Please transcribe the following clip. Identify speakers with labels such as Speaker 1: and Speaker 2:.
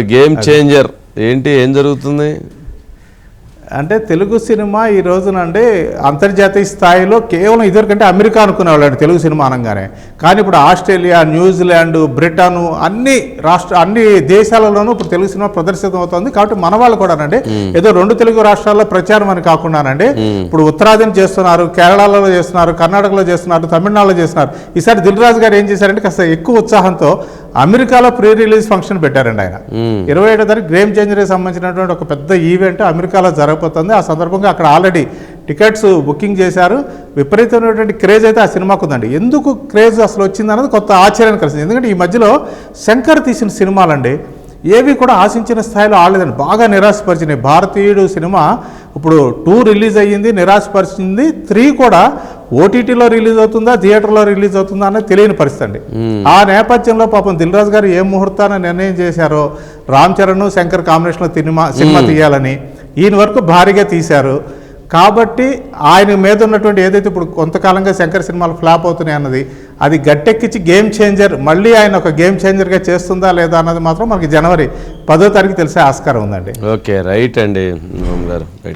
Speaker 1: Game changer ఏంటి ఏం జరుగుతుంది?
Speaker 2: అంటే తెలుగు సినిమా ఈ రోజునండి అంతర్జాతీయ స్థాయిలో కేవలం ఇదివరకంటే అమెరికా అనుకునేవాళ్ళండి తెలుగు సినిమా అనగానే. కానీ ఇప్పుడు ఆస్ట్రేలియా న్యూజిలాండ్ బ్రిటన్ అన్ని రాష్ట్ర అన్ని దేశాలలోనూ ఇప్పుడు తెలుగు సినిమా ప్రదర్శితం అవుతుంది కాబట్టి మన వాళ్ళు కూడానండి ఏదో రెండు తెలుగు రాష్ట్రాల్లో ప్రచారం అని కాకుండానండి ఇప్పుడు ఉత్తరాదిని చేస్తున్నారు కేరళలో చేస్తున్నారు కర్ణాటకలో చేస్తున్నారు తమిళనాడులో చేస్తున్నారు. ఈసారి దిల్ రాజు గారు ఏం చేశారంటే కాస్త ఎక్కువ ఉత్సాహంతో అమెరికాలో ప్రీ రిలీజ్ ఫంక్షన్ పెట్టారండి ఆయన. ఇరవై ఏడో తారీఖు గేమ్ చేంజర్కి సంబంధించినటువంటి ఒక పెద్ద ఈవెంట్ అమెరికాలో జరగబోతుంది. ఆ సందర్భంగా అక్కడ ఆల్రెడీ టికెట్స్ బుకింగ్ చేశారు. విపరీతమైనటువంటి క్రేజ్ అయితే ఆ సినిమాకు ఉందండి. ఎందుకు క్రేజ్ అసలు వచ్చింది అన్నది కొత్త ఆశ్చర్యాన్ని కలిసింది. ఎందుకంటే ఈ మధ్యలో శంకర్ తీసిన సినిమాలండి ఏవి కూడా ఆశించిన స్థాయిలో ఆడలేదండి. బాగా నిరాశపరిచినాయి భారతీయుడు సినిమా ఇప్పుడు టూ రిలీజ్ అయ్యింది నిరాశపరిచింది. త్రీ కూడా ఓటీటీలో రిలీజ్ అవుతుందా థియేటర్లో రిలీజ్ అవుతుందా అనేది తెలియని పరిస్థితి అండి. ఆ నేపథ్యంలో పాపం దిల్ రాజు గారు ఏ ముహూర్తాన నిర్ణయం చేశారో రామ్ చరణ్ శంకర్ కాంబినేషన్లో సినిమా సినిమా తీయాలని ఈయన వరకు భారీగా తీశారు. కాబట్టి ఆయన మీద ఉన్నటువంటి ఏదైతే ఇప్పుడు కొంతకాలంగా శంకర్ సినిమాలు ఫ్లాప్ అవుతున్నాయి అన్నది అది గట్టెక్కించి గేమ్ చేంజర్ మళ్ళీ ఆయన ఒక గేమ్ చేంజర్గా చేస్తుందా లేదా అన్నది మాత్రం మనకి జనవరి పదో తారీఖు తెలిసే ఆస్కారం ఉందండి.
Speaker 1: ఓకే రైట్ అండి గారు రైట్.